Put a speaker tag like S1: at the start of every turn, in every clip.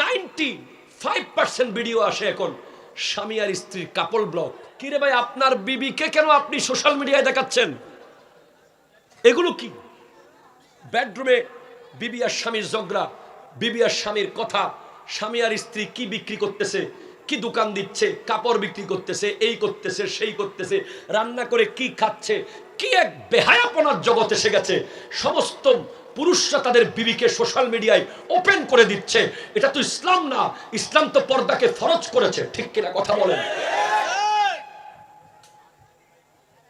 S1: Ninety five percent video আসে এখন। স্বামী আর স্ত্রীর কাপল ব্লগ কিরে ভাই, আপনার বিবিকে কেন আপনি সোশ্যাল মিডিয়ায় দেখাচ্ছেন? এগুলো কি? বেডরুমে বিবি আর স্বামীর জগড়া বিবি আর স্বামীর কথা, স্বামী আর স্ত্রী কি বিক্রি করতেছে, কি দোকান দিচ্ছে, কাপড় বিক্রি করতেছে, এই করতেছে, সেই করতেছে, রান্না করে কি খাচ্ছে, কি এক বেহায়াপনার জগৎ এসে গেছে। সমস্ত পুরুষরা তাদের বিবিকে সোশ্যাল মিডিয়ায় ওপেন করে দিচ্ছে। এটা তো ইসলাম না। ইসলাম তো পর্দাকে ফরজ করেছে। ঠিক কিনা কথা বলেন?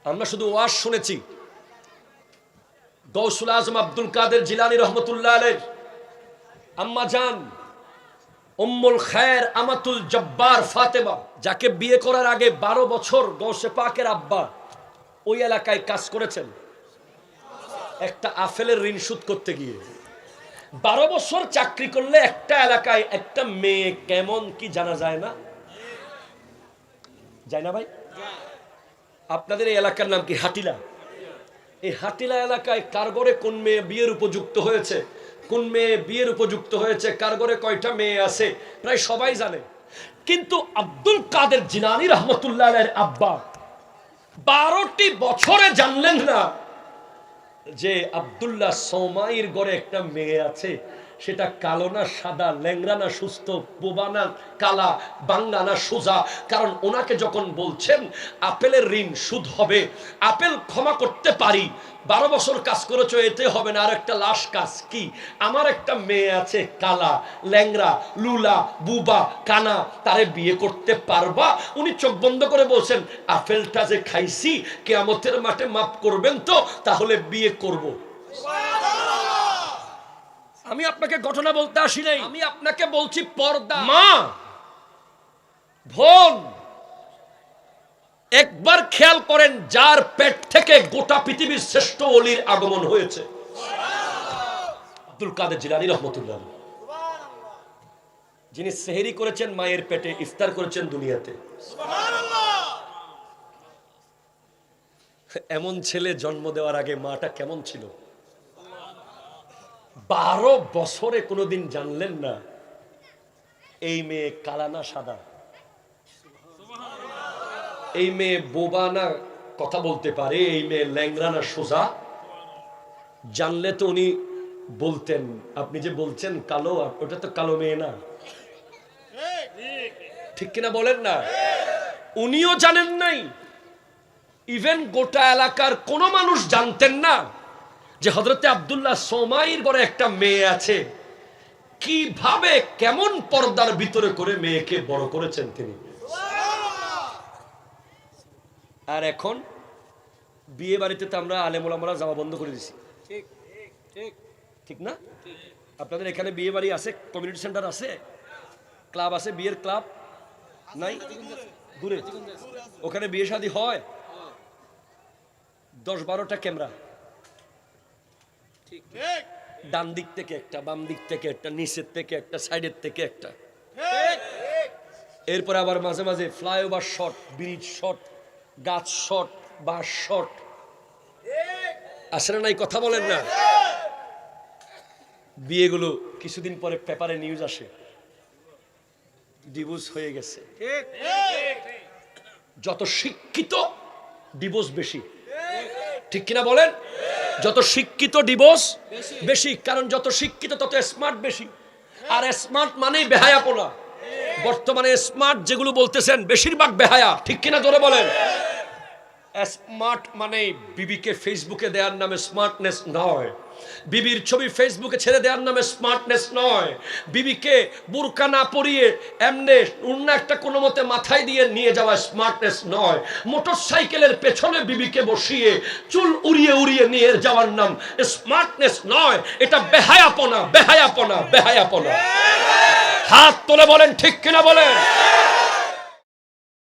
S1: আমরা শুধু ওয়াজ শুনেছি। গৌসুল আজম আব্দুল কাদের জিলানি রহমতুল্লাহ আলের আম্মা জান, উম্মুল খায়ের আমাতুল জব্বার ফাতেমা, যাকে বিয়ে করার আগে বারো বছর গৌসে পাকের আব্বা ওই এলাকায় কাজ করেছেন। একটা আফেলের ঋণ শোধ করতে গিয়ে। বারো বছর চাকরি করলে একটা এলাকায় একটা মেয়ে কেমন কি জানা যায় না? যায় না ভাই? আপনাদের এই এলাকার নাম কি হাটিলা? এই হাটিলা এলাকায় কারগরে কোন মেয়ে বিয়ের উপযুক্ত হয়েছে? কোন মেয়ে বিয়ের উপযুক্ত হয়েছে? কার কারগরে কয়টা মেয়ে আছে? প্রায় সবাই জানে। কিন্তু আব্দুল কাদের জিনানি রহমতুল্লাহ আব্বা বারোটি বছরে জানলেন না যে আব্দুল্লাহ সৌমাইয়ের গড়ে একটা মেয়ে আছে সেটা কালো না সাদা ল্যাংরা না সুস্থ, বোবা না কালা, বাংলা না সোজা। কারণ ওনাকে যখন বলছেন, আপেলের ঋণ সুদ হবে, আপেল ক্ষমা করতে পারি, বারো বছর কাজ করেছ, এতে হবে না। আর একটা লাশ কাজ কি? আমার একটা মেয়ে আছে, কালা ল্যাংরা লুলা, বুবা, কানা, তারে বিয়ে করতে পারবা? উনি চোখ বন্ধ করে বলছেন, আপেলটা যে খাইছি, কেয়ামতের মাঠে মাফ করবেন তো, তাহলে বিয়ে করব। আমি আপনাকে ঘটনা বলতে আসি নাই। আমি আপনাকে বলছি পর্দা। মা! বোন! একবার খেয়াল করেন যার পেট থেকে গোটা পৃথিবীর শ্রেষ্ঠ অলির আগমন হয়েছে। আব্দুল কাদের জিলানি রহমতুল্লাহ। যিনি সেহেরি করেছেন মায়ের পেটে ইফতার করেছেন দুনিয়াতে। এমন ছেলে জন্ম দেওয়ার আগে মাটা কেমন ছিল? বারো বছরে কোনোদিন জানলেন না এই মেয়ে কালা না সাদা? এই মেয়ে বোবা না কথা বলতে পারে, এই মেয়ে ল্যাংরা না সোজা? জানলে তো উনি বলতেন, আপনি যে বলছেন কালো, ওটা তো কালো মেয়ে না। ঠিক কিনা বলেন না? উনিও জানেন নাই। ইভেন গোটা এলাকার কোনো মানুষ জানতেন না। যে হজরতে আবদুল্লাহ সোমাইর ঘরে একটা মেয়ে আছে। কীভাবে কেমন পর্দার ভিতরে করে মেয়েকে বড় করেছেন তিনি? আর এখন বিয়ে বাড়িতে তো আমরা আলেমুল আমরা যাওয়া বন্ধ করে দিছি।
S2: ঠিক
S1: না? আপনাদের এখানে বিয়ে বাড়ি আছে কমিউনিটি সেন্টার আছে? ক্লাব আছে বিয়ের ক্লাব নাই? দূরে। ওখানে বিয়ে শাদী হয়। দশ বারোটা ক্যামেরা। ডান দিক থেকে একটা বাম দিক থেকে একটা নিচের থেকে একটা সাইডের থেকে একটা। এরপরে আবার মাঝে মাঝে ফ্লাইওভার শট ব্রিজ শট গাছ শট বাঁশ শট। আসলে নাই কথা বলেন না। বিয়েগুলো কিছুদিন পরে পেপারে নিউজ আসে। ডিভোর্স হয়ে গেছে। যত শিক্ষিত ডিভোর্স বেশি। ঠিক কিনা বলেন? যত শিক্ষিত ডিভোর্স বেশি। কারণ যত শিক্ষিত, তত স্মার্ট বেশি। আর স্মার্ট মানেই বেহায়াপোনা। বর্তমানে স্মার্ট যেগুলো বলতেছেন, বেশিরভাগ বেহায়া। ঠিক কিনা ধরে বলেন? স্মার্ট মানে বিবিকে ফেসবুকে দেওয়ার নামে স্মার্টনেস নয়। বিবির ছবি ফেসবুকে ছেড়ে দেওয়ার নামে স্মার্টনেস নয়। বিবিকে বুরকা না পরিয়ে এমনে অন্য একটা কোনো মতে মাথায় দিয়ে নিয়ে যাওয়া স্মার্টনেস নয়। মোটর সাইকেলের পেছনে বিবিকে বসিয়ে চুল উড়িয়ে উড়িয়ে নিয়ে যাওয়ার নাম স্মার্টনেস নয়। এটা বেহায়াপনা বেহায়াপনা বেহায়াপনা। হাত তোলে বলেন, ঠিক কিনা বলেন?